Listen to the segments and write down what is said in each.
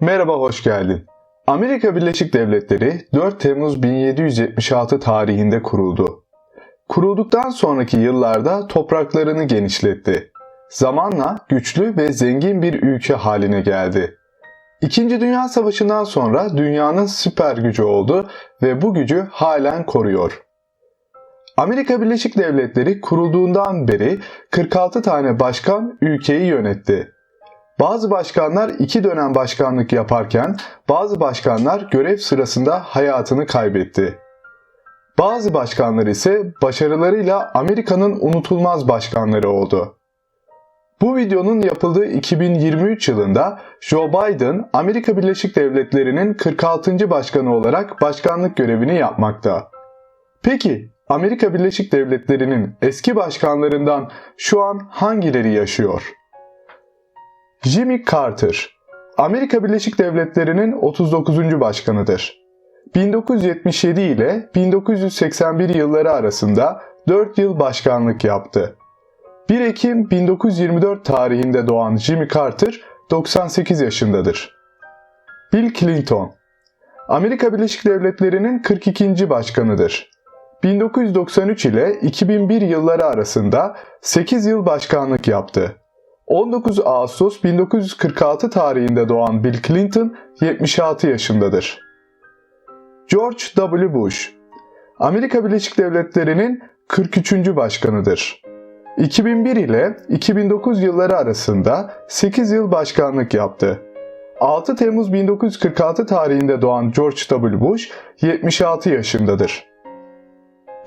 Merhaba, hoş geldin. Amerika Birleşik Devletleri 4 Temmuz 1776 tarihinde kuruldu. Kurulduktan sonraki yıllarda topraklarını genişletti. Zamanla güçlü ve zengin bir ülke haline geldi. İkinci Dünya Savaşı'ndan sonra dünyanın süper gücü oldu ve bu gücü halen koruyor. Amerika Birleşik Devletleri kurulduğundan beri 46 tane başkan ülkeyi yönetti. Bazı başkanlar iki dönem başkanlık yaparken bazı başkanlar görev sırasında hayatını kaybetti. Bazı başkanlar ise başarılarıyla Amerika'nın unutulmaz başkanları oldu. Bu videonun yapıldığı 2023 yılında Joe Biden Amerika Birleşik Devletleri'nin 46. başkanı olarak başkanlık görevini yapmakta. Peki Amerika Birleşik Devletleri'nin eski başkanlarından şu an hangileri yaşıyor? Jimmy Carter, Amerika Birleşik Devletleri'nin 39. başkanıdır. 1977 ile 1981 yılları arasında 4 yıl başkanlık yaptı. 1 Ekim 1924 tarihinde doğan Jimmy Carter 98 yaşındadır. Bill Clinton, Amerika Birleşik Devletleri'nin 42. başkanıdır. 1993 ile 2001 yılları arasında 8 yıl başkanlık yaptı. 19 Ağustos 1946 tarihinde doğan Bill Clinton 76 yaşındadır. George W. Bush, Amerika Birleşik Devletleri'nin 43. başkanıdır. 2001 ile 2009 yılları arasında 8 yıl başkanlık yaptı. 6 Temmuz 1946 tarihinde doğan George W. Bush 76 yaşındadır.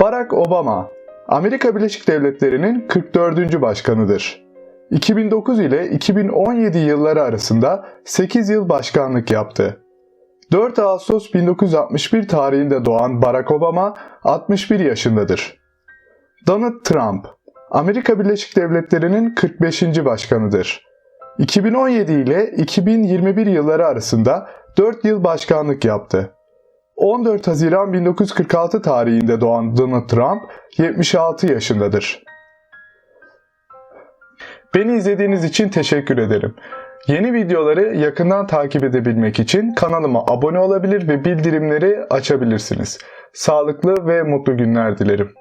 Barack Obama, Amerika Birleşik Devletleri'nin 44. başkanıdır. 2009 ile 2017 yılları arasında 8 yıl başkanlık yaptı. 4 Ağustos 1961 tarihinde doğan Barack Obama 61 yaşındadır. Donald Trump, Amerika Birleşik Devletleri'nin 45. başkanıdır. 2017 ile 2021 yılları arasında 4 yıl başkanlık yaptı. 14 Haziran 1946 tarihinde doğan Donald Trump 76 yaşındadır. Beni izlediğiniz için teşekkür ederim. Yeni videoları yakından takip edebilmek için kanalıma abone olabilir ve bildirimleri açabilirsiniz. Sağlıklı ve mutlu günler dilerim.